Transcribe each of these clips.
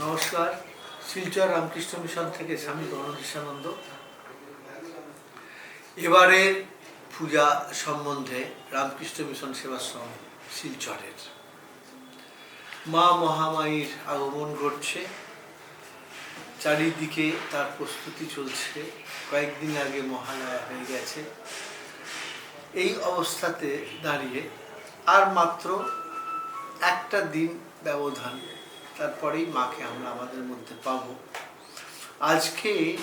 নমস্কার, শিলচর রামকৃষ্ণ মিশন থেকে স্বামী গণদেশানন্দ এবারের পূজা সম্বন্ধে রামকৃষ্ণ মিশন সেবাশ্রম শিলচরের। মা মহামায়ীর আগমন ঘটছে। চারিদিকে তার প্রস্তুতি চলছে। কয়েকদিন আগে মহালয়া হয়ে গেছে। এই অবস্থাতে দাঁড়িয়ে আর মাত্র একটা দিন ব্যবধান তারপরেই মাকে আমরা আমাদের মধ্যে পাব। আজকে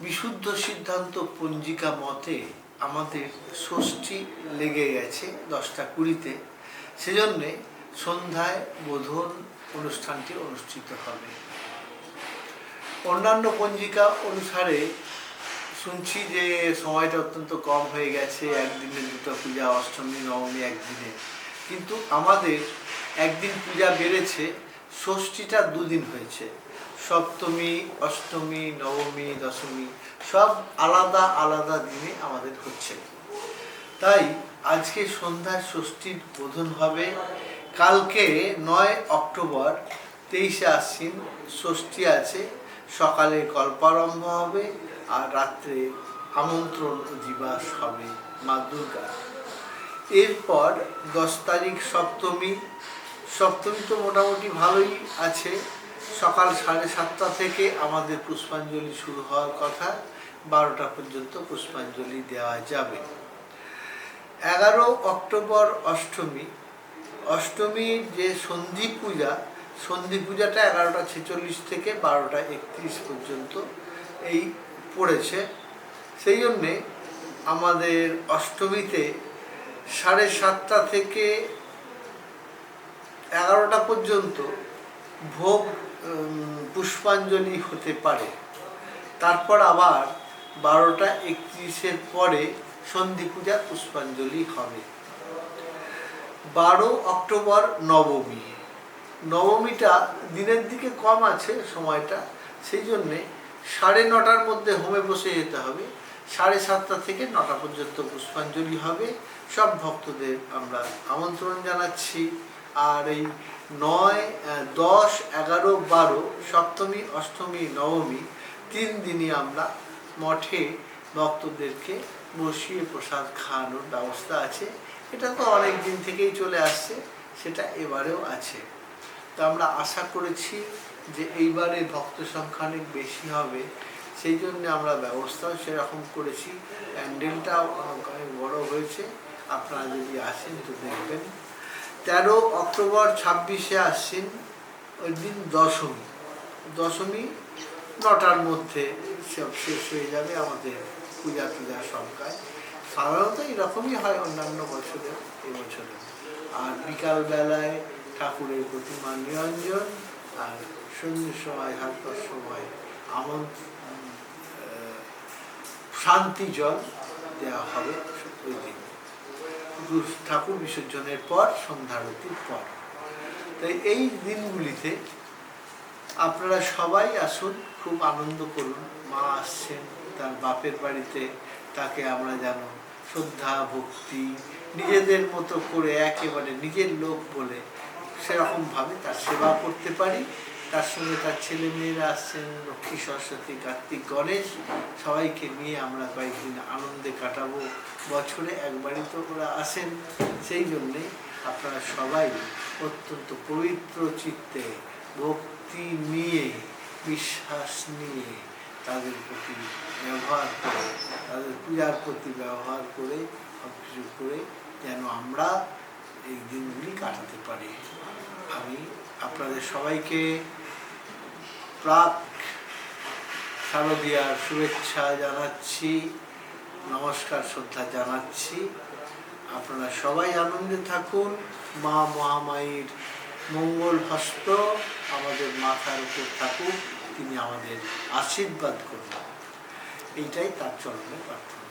বিশুদ্ধ সিদ্ধান্ত পঞ্জিকা মতে আমাদের ষষ্ঠী লেগে গেছে দশটা কুড়িতে। সেজন্যে সন্ধ্যায় বোধন অনুষ্ঠানটি অনুষ্ঠিত হবে। অন্যান্য পঞ্জিকা অনুসারে শুনছি যে সময়টা অত্যন্ত কম হয়ে গেছে, একদিনে দুটো পূজা, অষ্টমী, নবমী একদিনে। কিন্তু আমাদের একদিন পূজা বেড়েছে ষষ্ঠীটা দুদিন হয়েছে। সপ্তমী, অষ্টমী, নবমী, দশমী, সব আলাদা আলাদা দিনে আমাদের হচ্ছে। তাই আজকে সন্ধ্যায় ষষ্ঠীর বোধন হবে। কালকে নয় অক্টোবর তেইশে আশ্বিন ষষ্ঠী আছে। সকালে কল্পারম্ভ হবে আর রাত্রে আমন্ত্রণ দিবাস হবে মা দুর্গা এরপর দশ তারিখ সপ্তমী সপ্তমী তো মোটামুটি ভালোই আছে। সকাল সাড়ে সাতটা থেকে আমাদের পুষ্পাঞ্জলি শুরু হওয়ার কথা। বারোটা পর্যন্ত পুষ্পাঞ্জলি দেওয়া যাবে। এগারো অক্টোবর অষ্টমী। অষ্টমীর যে সন্ধি পূজা, সন্ধি পূজাটা এগারোটা ছেচল্লিশ থেকে বারোটা একত্রিশ পর্যন্ত এই পড়েছে। সেই জন্যে আমাদের অষ্টমীতে সাড়ে সাতটা থেকে এগারোটা পর্যন্ত ভোগ পুষ্পাঞ্জলি হতে পারে। তারপর আবার বারোটা একত্রিশের পরে সন্ধি পূজা পুষ্পাঞ্জলি হবে। বারো অক্টোবর নবমী। নবমীটা দিনের দিকে কম আছে সময়টা, সেই জন্যে সাড়ে নটার মধ্যে হোমে বসে যেতে হবে। সাড়ে সাতটা থেকে নটা পর্যন্ত পুষ্পাঞ্জলি হবে। সব ভক্তদের আমরা আমন্ত্রণ জানাচ্ছি। আর এই নয় দশ, এগারো, বারো, সপ্তমী, অষ্টমী, নবমী, তিন দিনই আমরা মঠে ভক্তদেরকে বসিয়ে প্রসাদ খাওয়ানোর ব্যবস্থা আছে। এটা তো অনেক দিন থেকেই চলে আসছে, সেটা এবারেও আছে। তো আমরা আশা করেছি যে এইবারে ভক্ত সংখ্যা অনেক বেশি হবে, সেই জন্য আমরা ব্যবস্থাও সেরকম করেছি। প্যান্ডেলটাও অনেক বড় হয়েছে। আপনারা যদি আসেন তো দেখবেন। তেরো অক্টোবর ছাব্বিশে আসছেন ওই দিন দশমী। দশমী নটার মধ্যে সব শেষ হয়ে যাবে আমাদের পূজা পূজা সংখ্যায় সাধারণত এরকমই হয় অন্যান্য বছরে। এবছরে আর বিকালবেলায় ঠাকুরের প্রতিমা নিরঞ্জন আর সন্ধ্যের সময় হাতর সময় আমন শান্তি জল দেওয়া হবে ওই দিন। ঠাকুর বিসর্জনের পর সন্ধ্যারতির পর। তাই এই দিনগুলিতে আপনারা সবাই আসুন, খুব আনন্দ করুন। মা আসছেন তার বাপের বাড়িতে, তাকে আমরা যেন শ্রদ্ধা, ভক্তি, নিজেদের মতো করে একেবারে নিজের লোক বলে সেরকমভাবে তার সেবা করতে পারি। তার সঙ্গে তার ছেলে মেয়েরা আসছেন, লক্ষ্মী, সরস্বতী, কার্তিক, গণেশ। সবাইকে নিয়ে আমরা কয়েকদিন আনন্দে কাটাবো। বছরে একবারই তো ওরা আসেন। সেই জন্যে আপনারা সবাই অত্যন্ত পবিত্র চিত্তে ভক্তি নিয়ে, বিশ্বাস নিয়ে তাদের প্রতি ব্যবহার করে, তাদের পূজার প্রতি ব্যবহার করে সব কিছু করে যেন আমরা এই দিনগুলি কাটাতে পারি। আমি আপনাদের সবাইকে প্রাক শারদীয়ার শুভেচ্ছা জানাচ্ছি, নমস্কার, শ্রদ্ধা জানাচ্ছি। আপনারা সবাই আনন্দে থাকুন। মা মহামায়ীর মঙ্গল হস্ত আমাদের মাথার উপর থাকুক, তিনি আমাদের আশীর্বাদ করুন। এইটাই তার চরণে প্রার্থনা।